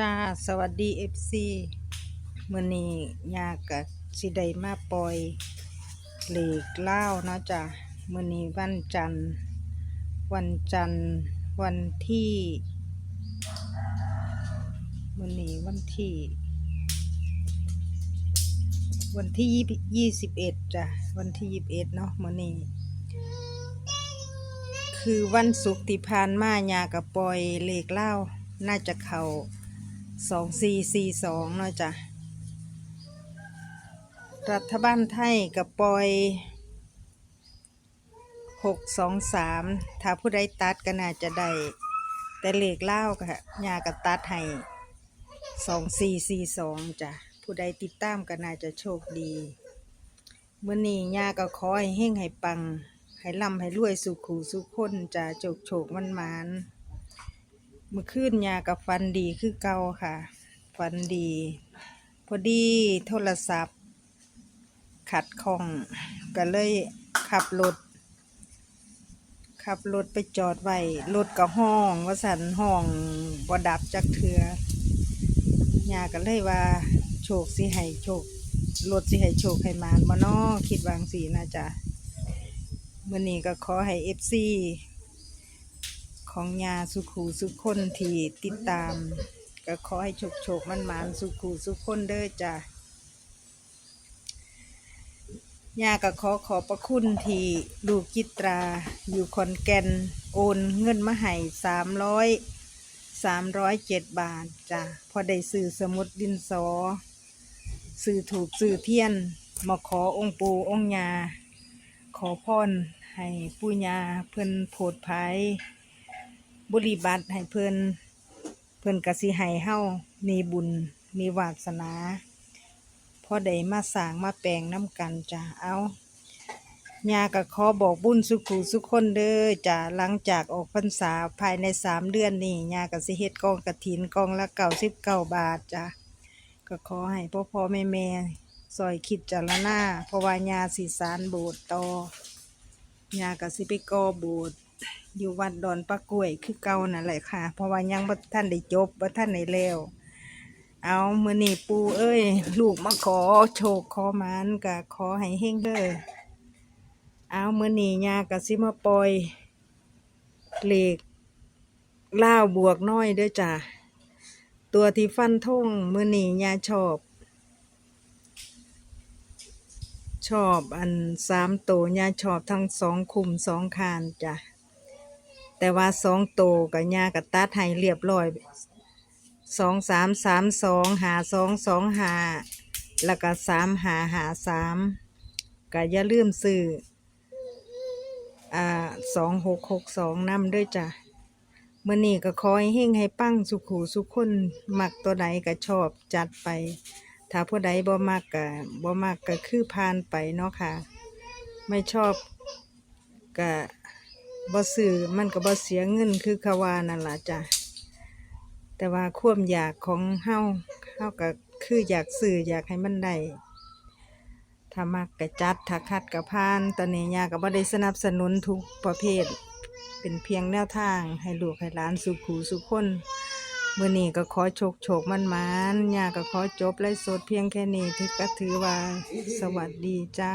จ้าสวัสดีเอฟซีมื่อนี้ยากกะสิไดมาปล่อยเหล็กเล่าเนาะจ้ะมื่อนี้วันจันทร์ วันจันทร์ วันที่มื่อนี้วันที่ วันที่ยี่สิบเอ็ดจ้ะวันที่ยี่สิบเอ็ดเนาะมื่อนี้คือวันศุกร์ที่ผ่านมายากับปล่อยเหล็กเล่าน่าจะเข้า สองสี่สี่สองเนาะจ้ะ รัฐบาลไทยกับปอยหกสองสามถ้าผู้ใดตัดก็น่าจะได้ แต่เหลขเล่าวก็ยากับตัดให้สองสี่สี่สองจ้ะ ผู้ใดติดตามก็น่าจะโชคดีเมื่อนี้ยาก็ขอให้เฮงให้ปัง ให้ร่ำให้รวยสุขูสุขคนจ้ะโจกโฉกมันมาน มื่อคืนยากับฟันดีคือเก่าค่ะ ฟันดี พอดีโทรศัพท์ ขัดข้อง ก็เลยขับรถขับรถไปจอดไว้รถกับห้องว่าสันห้องบ่ดับจักเถือยาก็เลยว่า โชคสิให้โชครถสิให้โชคให้มานบ่นอคิดวางสีนะจ๊ะมื่อนี้ก็ขอให้เอฟซี ของยาสุขูสุขคนที่ติดตาม ก็ขอให้โชคโชคมันมานสุขูสุขคนเด้อจ้ะยาก็ขอขอบพระคุณที่ลูกจิตราอยู่ขอนแกนโอนเงินมาให้สามร้อยสามร้อยเจ็ดบาทจ้ะพอได้ซื้อสมุดดินสอซื้อถูกซื้อเทียน มาขอองค์ปูองค์ยา ขอพรให้ปู่ยาเพิ่อนโผดภัย บุริบัติให้เพิ่นเพิ่นกสิให้เฮามีบุญมีวาสนาพอได้มาสร้างมาแปลงน้ำกันจ้ะเอาญาก็ขอบอกบุญสุขุสุขคนเด้อจ้ะหลังจากออกพรรษาภายในสามเดือนนี้ญาก็สิเฮ็ดกองกระถินกองละเก้าสิบเก้าบาทจ้ะก็ขอให้พ่อพ่อแม่แม่ซอยคิดจารณาเพราะว่าญาสิสารโบสถ์ต่อยาก็สิไปก่อโบสถ์ อยู่วัดดอนปะกล้วยคือเก่านั่นแหละค่ะ เพราะว่ายังบ่ท่านได้จบบ่ท่านได้แล้ว เอามื้อนี้ปูเอ้ย ลูกมาขอโชคขอหมานก็ขอให้เฮงเด้อเอามื้อนี้ยาก็สิมาปล่อยเลขล่าวบวกน้อยเด้อจ้ะตัวที่ฟันทงมื้อนี้ยาชอบชอบอันสามโตวยาชอบทั้งสองคุมสองคานจ้ะ แต่ว่าสองโตกับยากับตัดให้เรียบร้อยสองสามสามสองหาสองสองหาแล้วก็สามหาหาสามก็อย่าลืมซื้ออ่าสองหกหกสองนำด้วยจ้ะเมื่อนี้ก็ขอให้เฮ่งให้ปั้งสุขหูสุขคนมักตัวใดก็ชอบจัดไป ถ้าผู้ใดบ่มักก็บ่มักก็คือผ่านไปเนาะค่ะ ไม่ชอบก็ บ่ซื้อมันก็บ่เสียเงินคือขาวานั่นล่ะจ้ะแต่ว่าความอยากของเฮาเฮาก็คืออยากซื้ออยากให้มันได้ถ้ามักก็จัดถ้าคัดก็ผ่าน ตอนนี้ยาก็บ่ได้สนับสนุนทุกประเภท เป็นเพียงแนวทางให้ลูกให้หลานสุขหูสุขคนเมื่อนี้ก็ขอโชคโชคมันมันยาก็ขอจบไล่สดเพียงแค่นี้ถือก็ถือว่าสวัสดีจ้า